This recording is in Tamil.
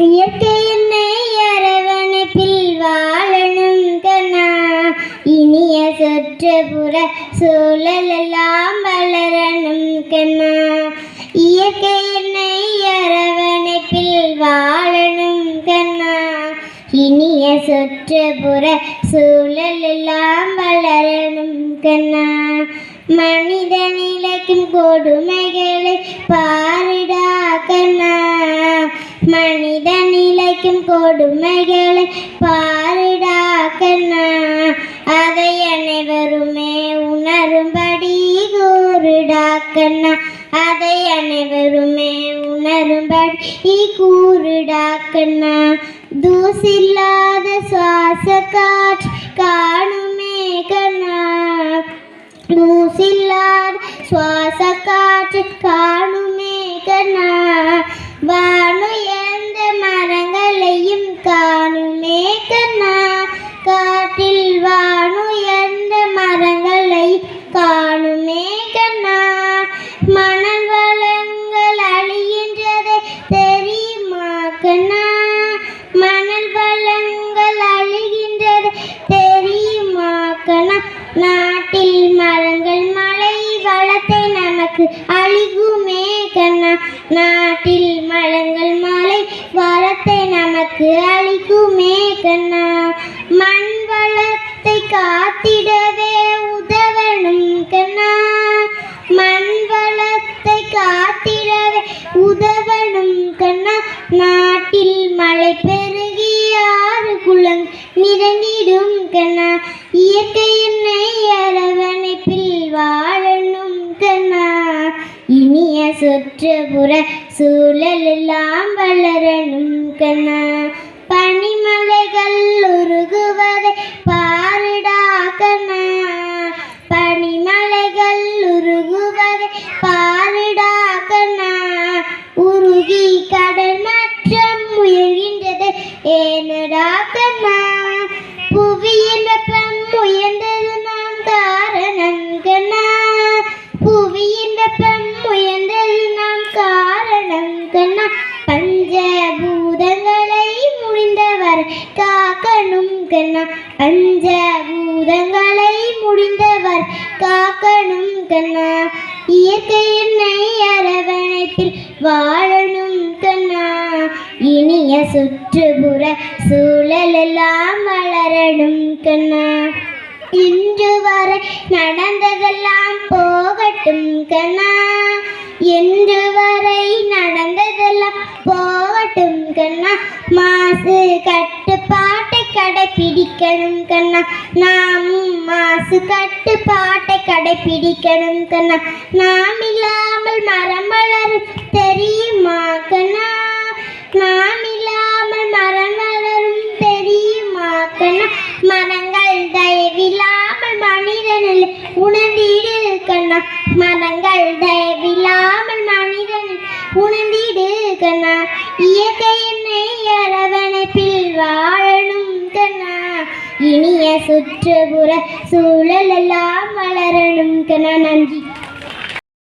இயற்கை என்னை அரவணைப்பில் வாழணும் கண்ணா. இனிய சுற்றுப்புற சூழலெல்லாம் வளரணும் கண்ணா. இயற்கை என்னை அரவணைப்பில் வாழணும் கண்ணா. இனிய சுற்றுப்புற சூழலெல்லாம் வளரணும் கண்ணா. மனிதன் நிலைக்கும் கொடுமைகளை கொடுமைகளை பாரிடா கண்ணா. அதை அனைவருமே உணரும்படி கூறுடா கண்ணா. அதை அனைவருமே உணரும்படி கூறுடா கண்ணா. தூசில்லாத சுவாச காற்று காணுமே கண்ணா. தூசில்லாத சுவாச காற்று கா நாட்டில் மரங்கள் மலை வளத்தை நமக்கு அழிகுமே கண்ணா. நாட்டில் மரங்கள் மலை வளத்தை நமக்கு அழிகுமே கண்ணா. மண் வளத்தை காத்திடவே உதவணும் கண்ணா. மண் வளத்தை காத்திடவே உதவணும் கண்ணா. நாட்டில் மழை பெருகி ஆறு குளம் நிறைந்திடும் கண்ணா. இயற்கை என்னை சுற்றுப்புற சூழலெல்லாம் வளரணும் கண்ணா. பனிமலைகள் உருகுவதை பாருடா கண்ணா. பனிமலைகள் உருகுவதை பாருடா கண்ணா. உருகி கடல் மற்றம் உயர்கின்றது. ஏனடா காக்கணும் கண்ணா. பஞ்சபூதங்களை முடிந்தவர் காக்கணும் கண்ணா. இயற்கை என்னை அரவணைப்பில் வாழணும் கண்ணா. இனிய சுற்றுப்புற சூழலெல்லாம் வளரணும் கண்ணா. இன்று வரை நடந்ததெல்லாம் போகட்டும் கண்ணா. என்று வரை நடந்ததெல்லாம் போ கடைபிடிக்கணும் கண்ணா. நாமும் மாசு கட்டுப்பாட்டை கடைபிடிக்கணும் கண்ணா. நாம் இல்லாமல் மரம் வளரும் தெரியுமா கண்ணா? நாம் இல்லாமல் மரம் வளரும் தெரியுமா கண்ணா? மரங்கள் தயவில்லாமல் மனிதனில் உணர்ந்தீடு கண்ணா. மரங்கள் தயவில்லாமல் மனிதனில் உணர்ந்தீடு கண்ணா. இயற்கை இனிய சுற்றுப்புற சூழலெல்லாம் வளரணும் நன்றி.